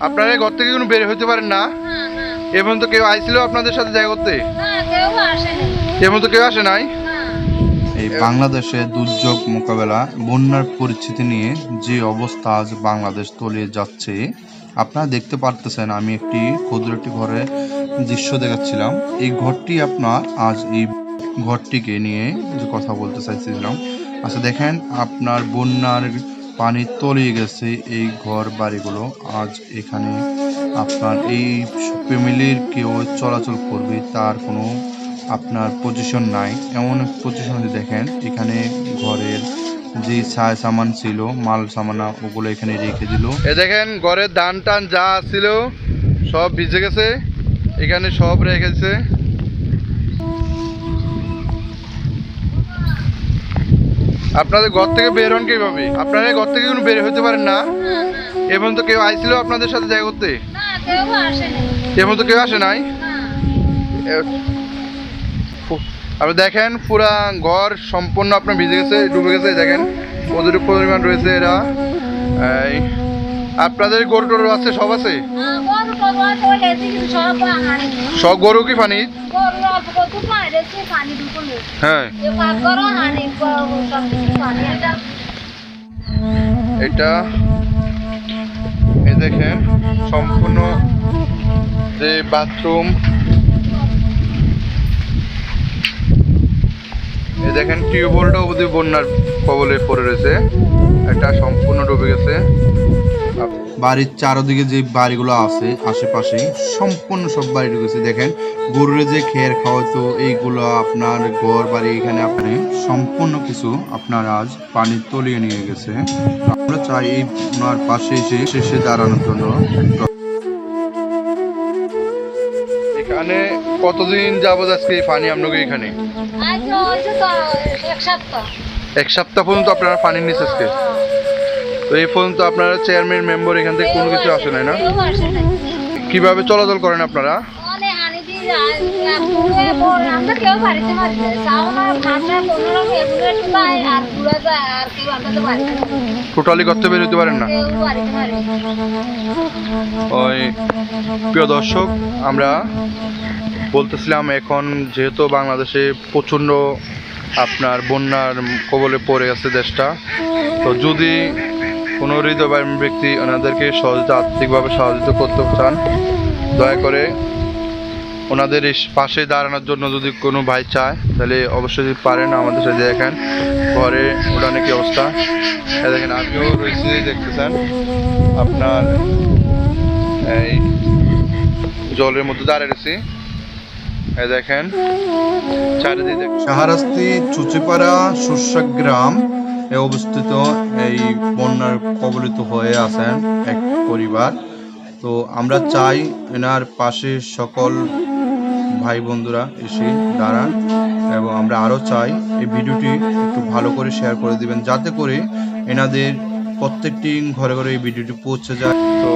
আপনারা এই ঘর থেকে কোনো বের হতে পারেন না? না না। এবং তো কেউ আইছিল আপনাদের সাথে দেখা করতে? না কেউ আসেনি। এবং তো কেউ আসে নাই? এই বাংলাদেশে দুর্যোগ মোকাবেলা বন্যার পরিস্থিতি নিয়ে যে অবস্থা আজ বাংলাদেশ তলিয়ে যাচ্ছে আপনারা দেখতে পারতেছেন আমি একটি ক্ষুদ্র একটি ঘরে দৃশ্য দেখাচ্ছিলাম। এই ঘরটি আপনার আজ এই ঘরটিকে নিয়ে যে কথা বলতে চাইছিলাম আচ্ছা দেখেন আপনার বন্যার পানি তলিয়ে গেছে এই ঘর বাড়িগুলো। আজ এখানে আপনার এই ফ্যামিলির কেউ চলাচল করবে, তার কোনো আপনার পজিশন নাই। এমন পজিশন দেখেন, এখানে ঘরের যে ছায় সামান ছিল, মাল সামানা, ওগুলো এখানে রেখে দিল। এ দেখেন, ঘরের ধান টান যা ছিল সব ভিজে গেছে, এখানে সব রেখেছে আপনাদের ঘর থেকে বের হন কীভাবে? আপনারা ঘর থেকে কোনো বের হতে পারেন না? এবং তো কেউ আইছিল আপনাদের সাথে দেখা করতে? এবং তো কেউ আসে নাই? আপনি দেখেন, পুরা ঘর সম্পূর্ণ আপনার ভিজে গেছে, ডুবে গেছে, দেখেন। কতটুকু পরিমাণ রয়েছে এরা? আপনাদের গরু টরু আছে, সব আছে সব গরু কি পানি। হ্যাঁ। এটা এই দেখেন, সম্পূর্ণ যে বাথরুম এই দেখেন টিউবওয়েলটা অবধি বন্যার কবলে পড়ে রয়েছে এটা সম্পূর্ণ ডুবে গেছে বাড়ির চারদিকে যে বাড়িগুলো আছে আশেপাশে সম্পূর্ণ সব বাড়ি ঢুকেছে। দেখেন গরুরে যে খের খাওয়াতো এইগুলো আপনার ঘর বাড়ি এখানে আপনি সম্পূর্ণ কিছু আপনার আজ পানি তলিয়ে নিয়ে গেছে। আমরা চাই এই ওনার পাশে এসে শেষে দাঁড়ানোর জন্য। এখানে কতদিন যাবত আজকে এই পানি আপনাকে এখানে? এক সপ্তাহ। এক সপ্তাহ পর্যন্ত আপনারা পানি নিচ্ছে আজকে? তো এই পর্যন্ত আপনারা চেয়ারম্যান মেম্বার এখান থেকে কোনো কিছু আসে নাই না কীভাবে চলাচল করেন আপনারা। টোটালি করতে বেরোতে পারেন না। ওই প্রিয় দর্শক আমরা বলতেছিলাম এখন যেহেতু বাংলাদেশে প্রচণ্ড আপনার বন্যার কবলে পড়ে গেছে দেশটা তো যদি হৃদয়বান ব্যক্তি ওনাদেরকে সহযোগিতা, আর্থিকভাবে সহযোগিতা করতে চান, দয়া করে ওনাদের পাশে দাঁড়ানোর জন্য যদি কোনো ভাই চায়, তাহলে অবশ্যই পারেন আমাদের সাথে দেখেন। ঘরে উড়ানে কি অবস্থা? দেখেন, আমিও রয়েছি, দেখতেছেন। আপনার এই জলের মধ্যে দাঁড়িয়ে রয়েছি। এই দেখেন, চারিদিকে শাহরাস্তি চুচিপাড়া সুরসাগ্রাম এ অবস্থিত এই বন্যার কবলিত হয়ে আছেন এক পরিবার। তো আমরা চাই এনার পাশে সকল ভাই বন্ধুরা এসে দাঁড়ান এবং আমরা আরও চাই এই ভিডিওটি একটু ভালো করে শেয়ার করে দিবেন, যাতে করে এনাদের প্রত্যেকটি ঘরে ঘরে এই ভিডিওটি পৌঁছে যায়। তো